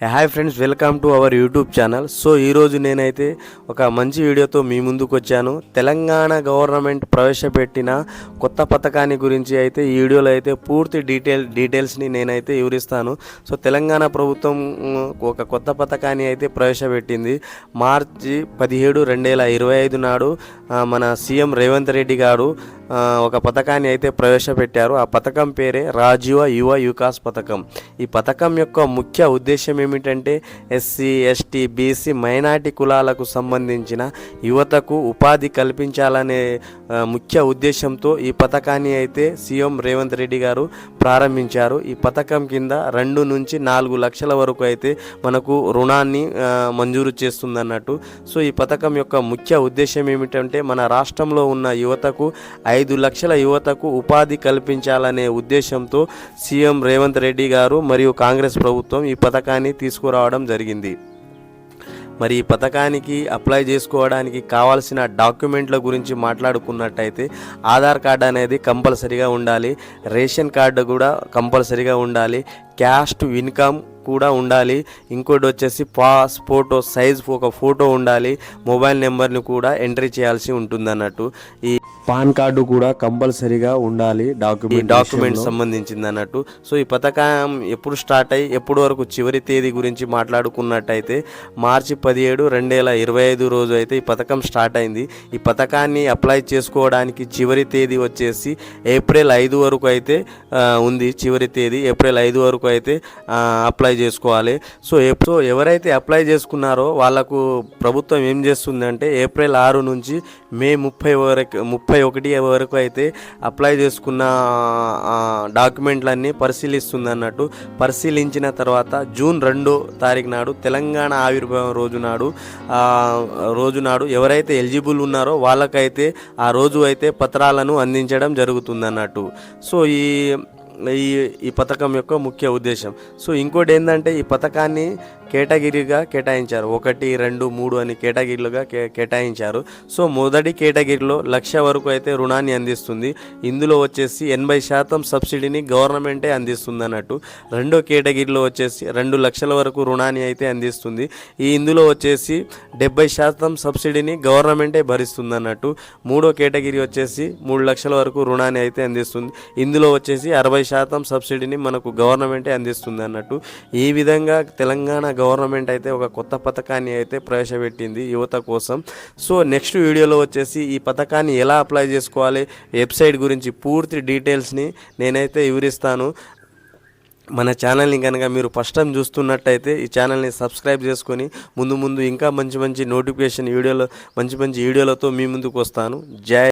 Hi friends welcome to our YouTube channel so ఈరోజు నేనైతే ఒక మంచి వీడియోతో మీ ముందుకు వచ్చాను. తెలంగాణ గవర్నమెంట్ ప్రవేశపెట్టిన కొత్త పథకాన్ని గురించి అయితే ఈ వీడియోలో అయితే పూర్తి డీటెయిల్ డీటెయిల్స్ని నేనైతే వివరిస్తాను. సో తెలంగాణ ప్రభుత్వం ఒక కొత్త పథకాన్ని అయితే ప్రవేశపెట్టింది. మార్చి పదిహేడు రెండు వేల ఇరవై ఐదు నాడు మన సీఎం రేవంత్ రెడ్డి గారు ఒక పథకాన్ని అయితే ప్రవేశపెట్టారు. ఆ పథకం పేరే రాజీవ యువ వికాస్ పథకం. ఈ పథకం యొక్క ముఖ్య ఉద్దేశం ఏమిటంటే ఎస్సీ ఎస్టీ బీసీ మైనార్టీ కులాలకు సంబంధించిన యువతకు ఉపాధి కల్పించాలనే ముఖ్య ఉద్దేశంతో ఈ పథకాన్ని అయితే సీఎం రేవంత్ రెడ్డి గారు ప్రారంభించారు. ఈ పథకం కింద రెండు నుంచి నాలుగు లక్షల వరకు అయితే మనకు రుణాన్ని మంజూరు చేస్తుందన్నట్టు. సో ఈ పథకం యొక్క ముఖ్య ఉద్దేశం ఏమిటంటే మన రాష్ట్రంలో ఉన్న యువతకు ఐదు లక్షల యువతకు ఉపాధి కల్పించాలనే ఉద్దేశంతో సీఎం రేవంత్ రెడ్డి గారు మరియు కాంగ్రెస్ ప్రభుత్వం ఈ పథకాన్ని తీసుకురావడం జరిగింది. మరి ఈ పథకానికి అప్లై చేసుకోవడానికి కావాల్సిన డాక్యుమెంట్ల గురించి మాట్లాడుకున్నట్టయితే ఆధార్ కార్డు అనేది కంపల్సరీగా ఉండాలి. రేషన్ కార్డు కూడా కంపల్సరీగా ఉండాలి. క్యాస్ట్ ఇన్కమ్ కూడా ఉండాలి. ఇంకోటి వచ్చేసి పాస్ ఫోటో సైజ్ ఒక ఫోటో ఉండాలి. మొబైల్ నెంబర్ని కూడా ఎంట్రీ చేయాల్సి ఉంటుంది అన్నట్టు ఈ పాన్ కార్డు కూడా కంపల్సరీగా ఉండాలి డాక్యుమెంట్ డాక్యుమెంట్ సంబంధించింది అన్నట్టు సో ఈ పథకం ఎప్పుడు స్టార్ట్ అయ్యి ఎప్పుడు వరకు చివరి తేదీ గురించి మాట్లాడుకున్నట్టయితే మార్చి పదిహేడు రెండు వేల ఇరవై ఐదు రోజు అయితే ఈ పథకం స్టార్ట్ అయింది. ఈ పథకాన్ని అప్లై చేసుకోవడానికి చివరి తేదీ వచ్చేసి ఏప్రిల్ ఐదు వరకు అయితే ఉంది. చివరి తేదీ ఏప్రిల్ ఐదు వరకు అయితే అప్లై చేసుకోవాలి. సో ఎప్- సో ఎవరైతే అప్లై చేసుకున్నారో వాళ్ళకు ప్రభుత్వం ఏం చేస్తుందంటే ఏప్రిల్ ఆరు నుంచి మే ముప్పై వరకు ముప్పై ఒకటి వరకు అయితే అప్లై చేసుకున్న డాక్యుమెంట్లన్నీ పరిశీలిస్తుంది అన్నట్టు పరిశీలించిన తర్వాత జూన్ రెండో తారీఖు నాడు తెలంగాణ ఆవిర్భావం రోజు నాడు రోజు నాడు ఎవరైతే ఎలిజిబుల్ ఉన్నారో వాళ్ళకైతే ఆ రోజు అయితే పత్రాలను అందించడం జరుగుతుంది అన్నట్టు సో ఈ ఈ ఈ పథకం యొక్క ముఖ్య ఉద్దేశం. సో ఇంకోటి ఏంటంటే ఈ పథకాన్ని కేటగిరీగా కేటాయించారు. ఒకటి రెండు మూడు అని కేటగిరీలుగా కే కేటాయించారు. సో మొదటి కేటగిరీలో లక్ష వరకు అయితే రుణాన్ని అందిస్తుంది. ఇందులో వచ్చేసి ఎనభై శాతం సబ్సిడీని గవర్నమెంటే అందిస్తుంది అన్నట్టు రెండో కేటగిరీలో వచ్చేసి రెండు లక్షల వరకు రుణాన్ని అయితే అందిస్తుంది. ఈ ఇందులో వచ్చేసి డెబ్బై శాతం సబ్సిడీని గవర్నమెంటే భరిస్తుంది అన్నట్టు మూడో కేటగిరీ వచ్చేసి మూడు లక్షల వరకు రుణాన్ని అయితే అందిస్తుంది. ఇందులో వచ్చేసి అరవై శాతం సబ్సిడీని మనకు గవర్నమెంటే అందిస్తుంది అన్నట్టు. ఈ విధంగా తెలంగాణ గవర్నమెంట్ అయితే ఒక కొత్త పథకాన్ని అయితే ప్రవేశపెట్టింది యువత కోసం. సో నెక్స్ట్ వీడియోలో వచ్చేసి ఈ పథకాన్ని ఎలా అప్లై చేసుకోవాలి వెబ్సైట్ గురించి పూర్తి డీటెయిల్స్ని నేనైతే వివరిస్తాను. మన ఛానల్ని కనుక మీరు ఫస్ట్ టైం చూస్తున్నట్టయితే ఈ ఛానల్ని సబ్స్క్రైబ్ చేసుకొని ముందు ముందు ఇంకా మంచి మంచి నోటిఫికేషన్ వీడియోలో మంచి మంచి వీడియోలతో మీ ముందుకు వస్తాను. జై